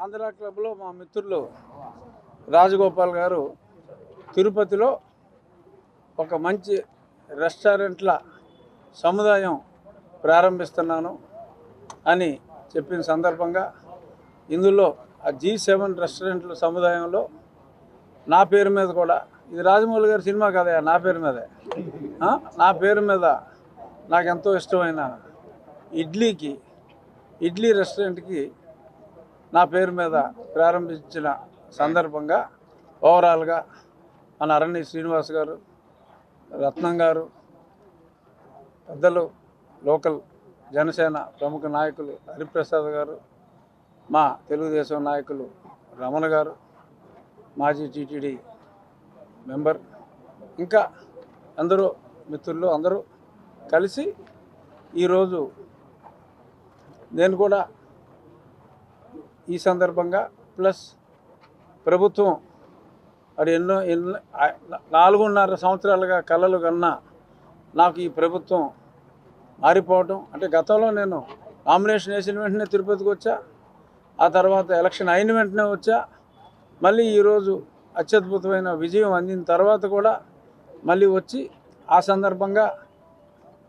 ఆంధ్ర క్లబ్లో మా మిత్రులు రాజగోపాల్ గారు తిరుపతిలో ఒక మంచి రెస్టారెంట్ల సముదాయం ప్రారంభిస్తున్నాను అని చెప్పిన సందర్భంగా ఇందులో ఆ జీ సెవెన్ రెస్టారెంట్ల సముదాయంలో నా పేరు మీద కూడా ఇది రాజమౌళి గారి సినిమా కదా నా పేరు మీదే. నా పేరు మీద నాకు ఎంతో ఇష్టమైన ఇడ్లీకి ఇడ్లీ రెస్టారెంట్కి నా పేరు మీద ప్రారంభించిన సందర్భంగా ఓవరాల్గా మన అరణ్య శ్రీనివాస్ గారు రత్నం గారు పెద్దలు లోకల్ జనసేన ప్రముఖ నాయకులు హరిప్రసాద్ గారు మా తెలుగుదేశం నాయకులు రమణ గారు మాజీ టీటీడీ మెంబర్ ఇంకా అందరూ మిత్రులు అందరూ కలిసి ఈరోజు నేను కూడా ఈ సందర్భంగా ప్లస్ ప్రభుత్వం మరి ఎన్నో ఎన్నో నాలుగున్నర సంవత్సరాలుగా కలలు కన్నా నాకు ఈ ప్రభుత్వం మారిపోవటం అంటే గతంలో నేను నామినేషన్ వేసిన వెంటనే తిరుపతికి వచ్చా ఆ తర్వాత ఎలక్షన్ అయిన వెంటనే వచ్చా మళ్ళీ ఈరోజు అత్యద్భుతమైన విజయం అందిన తర్వాత కూడా మళ్ళీ వచ్చి ఆ సందర్భంగా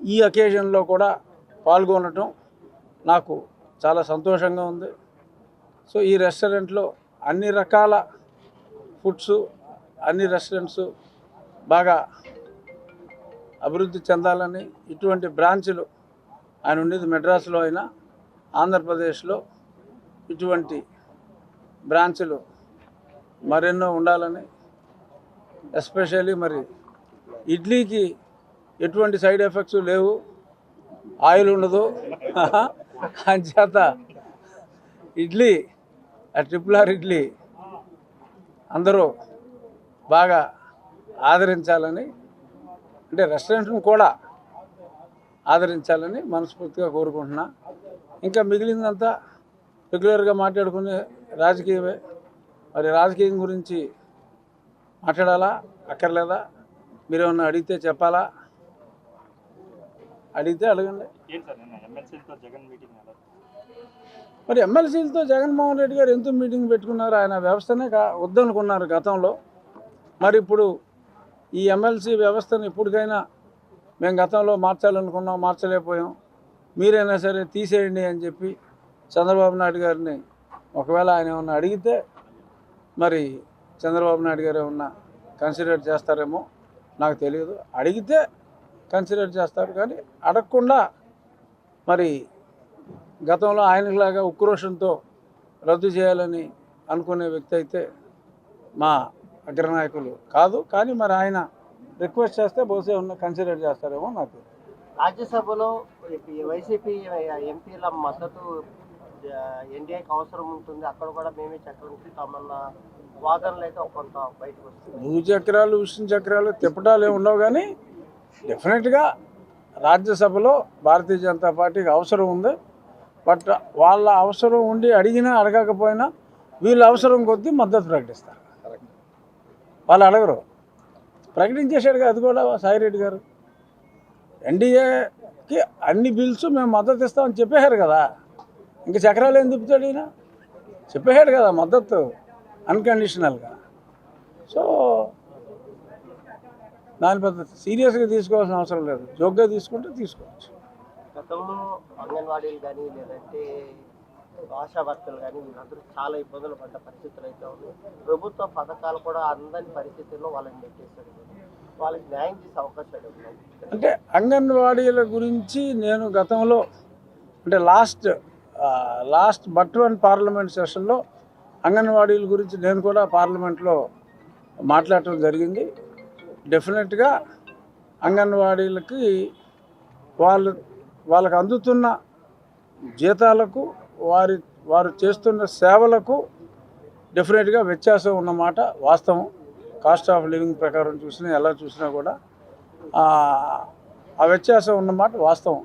ఈ అకేషన్లో కూడా పాల్గొనటం నాకు చాలా సంతోషంగా ఉంది. సో ఈ రెస్టారెంట్లో అన్ని రకాల ఫుడ్స్ అన్ని రెస్టారెంట్స్ బాగా అభివృద్ధి చెందాలని ఇటువంటి బ్రాంచ్లు ఆయన ఉండేది మెడ్రాస్లో అయినా ఆంధ్రప్రదేశ్లో ఇటువంటి బ్రాంచ్లు మరెన్నో ఉండాలని ఎస్పెషల్లీ మరి ఇడ్లీకి ఎటువంటి సైడ్ ఎఫెక్ట్స్ లేవు ఆయిల్ ఉండదు. అంచేత ఇడ్లీ ట్రిపుల్ ఆర్ ఇడ్లీ అందరూ బాగా ఆదరించాలని అంటే రెస్టారెంట్ను కూడా ఆదరించాలని మనస్ఫూర్తిగా కోరుకుంటున్నా. ఇంకా మిగిలిందంతా రెగ్యులర్గా మాట్లాడుకునే రాజకీయమే. మరి రాజకీయం గురించి మాట్లాడాలా? అక్కర్లేదా? మీరేమన్నా అడిగితే చెప్పాలా? అడిగితే అడగండి ఏంటి సార్ నిన్న ఎమ్మెల్సీలతో జగన్ మీటింగ్ ఎలా మరి ఎమ్మెల్సీలతో జగన్మోహన్ రెడ్డి గారు ఎందుకు మీటింగ్ పెట్టుకున్నారు? ఆయన వ్యవస్థనే కా వద్దనుకున్నారు గతంలో. మరి ఇప్పుడు ఈ ఎమ్మెల్సీ వ్యవస్థను ఇప్పటికైనా మేము గతంలో మార్చాలనుకున్నాం మార్చలేకపోయాం. మీరైనా సరే తీసేయండి అని చెప్పి చంద్రబాబు నాయుడు గారిని ఒకవేళ ఆయన ఏమన్నా అడిగితే మరి చంద్రబాబు నాయుడు గారు ఏమన్నా కన్సిడర్ చేస్తారేమో నాకు తెలియదు. అడిగితే కన్సిడర్ చేస్తారు కానీ అడగకుండా మరి గతంలో ఆయనలాగా ఉక్రోషంతో రద్దు చేయాలని అనుకునే వ్యక్తి అయితే మా అగ్రనాయకులు కాదు. కానీ మరి ఆయన రిక్వెస్ట్ చేస్తే బహుశా ఉన్న కన్సిడర్ చేస్తారేమో నాకు. రాజ్యసభలో వైసీపీ ఎంపీల మద్దతు ఎన్డీఏకి అవసరం ఉంటుంది. అక్కడ కూడా మేమే చక్రం తింటామన్న వాదనలు అయితే కొంత బయటకు వస్తుంది భూ చక్రాలు విష్ణు చక్రాలు తిప్పటాలు ఏమి ఉండవు కానీ డెఫినెట్గా రాజ్యసభలో భారతీయ జనతా పార్టీకి అవసరం ఉంది. బట్ వాళ్ళ అవసరం ఉండి అడిగినా అడగకపోయినా వీళ్ళ అవసరం కొద్దీ మద్దతు ప్రకటిస్తారు. వాళ్ళు అడగరు. ప్రకటించేశాడు అది కూడా సాయిరెడ్డి గారు. ఎన్డీఏకి అన్ని బిల్స్ మేము మద్దతు ఇస్తామని చెప్పేశారు కదా. ఇంక చక్రాలు ఏం తిప్పుతాడు ఈయన? చెప్పేశాడు కదా మద్దతు అన్కండిషనల్గా. సో దాని పెద్ద సీరియస్గా తీసుకోవాల్సిన అవసరం లేదు. జోక్గా తీసుకుంటే తీసుకోవచ్చు. గతంలో అంగన్వాడీలు కానీ లేదంటే ఆశా వర్కర్లు కానీ వీళ్ళందరూ చాలా ఇబ్బందులు పడ్డ పరిస్థితులు అయితే ఉన్నాయి. ప్రభుత్వ పథకాలు కూడా అందని పరిస్థితుల్లో వాళ్ళని నెట్టేశారు. వాళ్ళకి న్యాయం చేసే అవకాశాలు అంటే అంగన్వాడీల గురించి నేను గతంలో అంటే last last but one parliament సెషన్లో అంగన్వాడీల గురించి నేను కూడా పార్లమెంట్లో మాట్లాడటం జరిగింది. డెఫినెట్గా అంగన్వాడీలకి వాళ్ళు వాళ్ళకి అందుతున్న జీతాలకు వారి వారు చేస్తున్న సేవలకు డెఫినెట్గా వ్యత్యాసం ఉన్నమాట. వాస్తవం. కాస్ట్ ఆఫ్ లివింగ్ ప్రకారం చూసినా ఎలా చూసినా కూడా ఆ ఆ వ్యత్యాసం ఉన్నమాట వాస్తవం.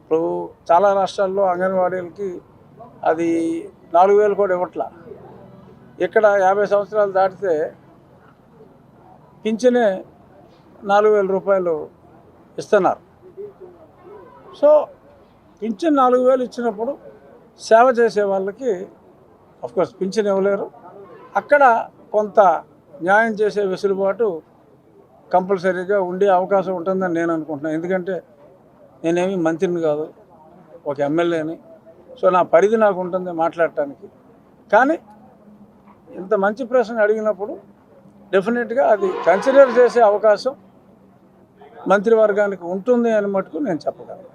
ఇప్పుడు చాలా రాష్ట్రాల్లో అంగన్వాడీలకి అది నాలుగు వేలు కూడా ఇవ్వట్లా. ఇక్కడ యాభై సంవత్సరాలు దాటితే పింఛనే నాలుగు వేల రూపాయలు ఇస్తున్నారు. సో పింఛన్ నాలుగు వేలు ఇచ్చినప్పుడు సేవ చేసే వాళ్ళకి అఫ్కోర్స్ పింఛన్ ఇవ్వలేరు. అక్కడ కొంత న్యాయం చేసే వెసులుబాటు కంపల్సరీగా ఉండే అవకాశం ఉంటుందని నేను అనుకుంటున్నాను. ఎందుకంటే నేనేమి మంత్రిని కాదు ఒక ఎమ్మెల్యేని. సో నా పరిధి నాకు ఉంటుంది మాట్లాడటానికి. కానీ ఇంత మంచి ప్రశ్న అడిగినప్పుడు డెఫినెట్గా అది కన్సిడర్ చేసే అవకాశం మంత్రివర్గానికి ఉంటుంది అని మటుకు నేను చెప్పగలను.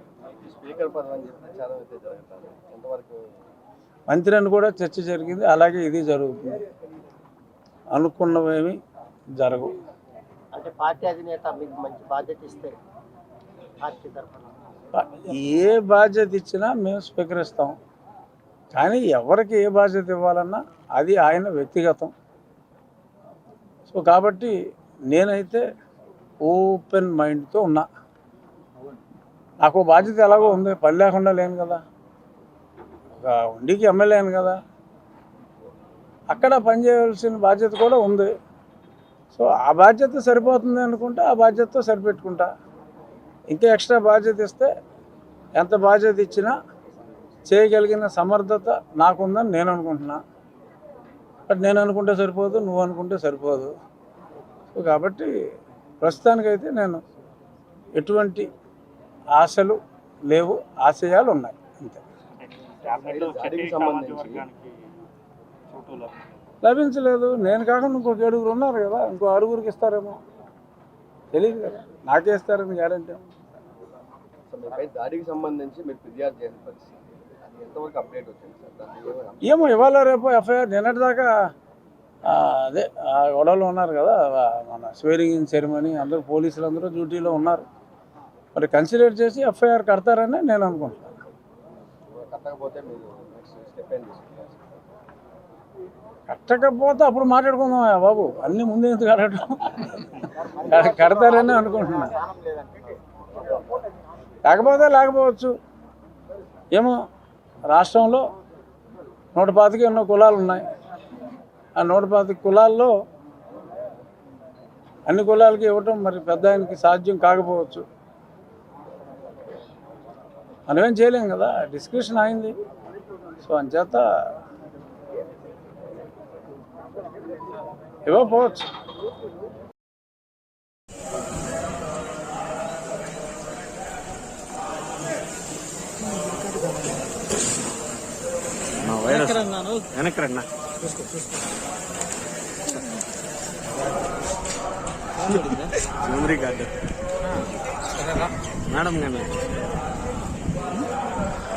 స్పీకర్ పదవి అని చెప్పి ప్రచారం అయితే జరుగుతుంది ఎంతవరకు మంత్రి అని కూడా చర్చ జరిగింది. అలాగే ఇది జరుగుతుంది. అనుకున్నవేమి జరగవు. అంటే పార్టీ అధినేత మీకు మంచి బాధ్యత ఇస్తే పార్టీ తరఫున? ఏ బాధ్యత ఇచ్చినా మేము స్వీకరిస్తాం. కానీ ఎవరికి ఏ బాధ్యత ఇవ్వాలన్నా అది ఆయన వ్యక్తిగతం. సో కాబట్టి నేనైతే ఓపెన్ మైండ్తో ఉన్నా. నాకు బాధ్యత ఎలాగో ఉంది పని లేకుండా లేను కదా. ఒక ఉండికి ఎమ్మెల్యేను కదా. అక్కడ పనిచేయవలసిన బాధ్యత కూడా ఉంది. సో ఆ బాధ్యత సరిపోతుంది అనుకుంటే ఆ బాధ్యతతో సరిపెట్టుకుంటా. ఇంకా ఎక్స్ట్రా బాధ్యత ఇస్తే ఎంత బాధ్యత ఇచ్చినా చేయగలిగిన సమర్థత నాకుందని నేను అనుకుంటున్నా. బట్ నేను అనుకుంటే సరిపోదు నువ్వు అనుకుంటే సరిపోదు. సో కాబట్టి ప్రస్తుతానికైతే నేను ఎటువంటి ఆశలు లేవు ఆశయాలు ఉన్నాయి అంతే. లభించలేదు. నేను కాకుండా ఇంకొక ఏడుగురు ఉన్నారు కదా ఇంకో ఆరుగురికి ఇస్తారేమో. తెలియదు కదా. నాకే ఇస్తారని గ్యారంటీ దాడికి సంబంధించి మీరు ఫిర్యాదు చేసిన పరిస్థితి అది ఎంతవరకు అప్డేట్ వచ్చింది సార్? దాన్ని ఏమైనా ఏమో ఇవాళ రేపు ఎఫ్ఐఆర్ నిన్నటిదాకా ఆ, అదే ఆ గొడవలో ఉన్నారు కదా మన స్వేరింగ్ ఇన్ సెరమనీ అందరూ పోలీసులు అందరూ డ్యూటీలో ఉన్నారు. మరి కన్సిడర్ చేసి ఎఫ్ఐఆర్ కడతారని నేను అనుకుంటున్నాను. కట్టకపోతే అప్పుడు మాట్లాడుకుందాం బాబు. అన్ని ముందే ఎందుకు కట్టడం కడ- కడతారని అనుకుంటున్నాను. లేకపోతే లేకపోవచ్చు ఏమో రాష్ట్రంలో నూట పాతిక ఎన్నో కులాలు ఉన్నాయి. ఆ నూట పాతిక కులాల్లో అన్ని కులాలకి ఇవ్వటం మరి పెద్ద ఆయనకి సాధ్యం కాకపోవచ్చు. మనమేం చేయలేం కదా డిస్కషన్ అయింది. సో అంచేత ఇవ్వకపోవచ్చు. వెనక్రన్నా మెమరీ కార్డు. మేడం కార్డు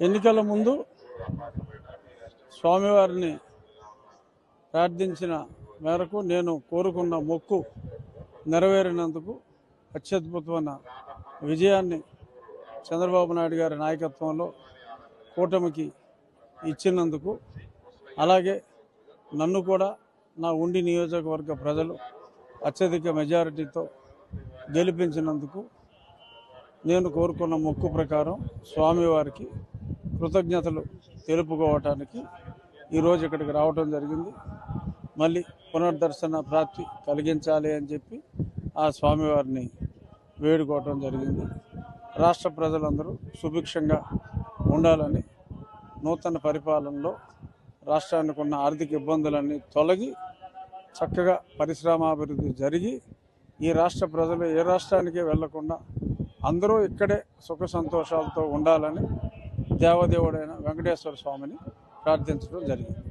ఎన్నికల ముందు స్వామివారిని ప్రార్థించిన మేరకు నేను కోరుకున్న మొక్కు నెరవేరినందుకు అత్యద్భుతమైన విజయాన్ని చంద్రబాబు నాయుడు గారి నాయకత్వంలో కూటమికి ఇచ్చినందుకు అలాగే నన్ను కూడా నా ఉండి నియోజకవర్గ ప్రజలు అత్యధిక మెజారిటీతో గెలిపించినందుకు నేను కోరుకున్న మొక్కు ప్రకారం స్వామివారికి కృతజ్ఞతలు తెలుపుకోవటానికి ఈరోజు ఇక్కడికి రావటం జరిగింది. మళ్ళీ పునర్దర్శన ప్రాప్తి కలిగించాలి అని చెప్పి ఆ స్వామివారిని వేడుకోవటం జరిగింది. రాష్ట్ర ప్రజలందరూ సుభిక్షంగా ఉండాలని నూతన పరిపాలనలో రాష్ట్రానికి ఉన్న ఆర్థిక ఇబ్బందులన్నీ తొలగి చక్కగా పరిశ్రమాభివృద్ధి జరిగి ఈ రాష్ట్ర ప్రజలు ఏ రాష్ట్రానికే వెళ్ళకుండా అందరూ ఇక్కడే సుఖ సంతోషాలతో ఉండాలని దేవదేవుడైన వెంకటేశ్వర స్వామిని ప్రార్థించడం జరిగింది.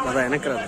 అదా వెనక్కి రాదు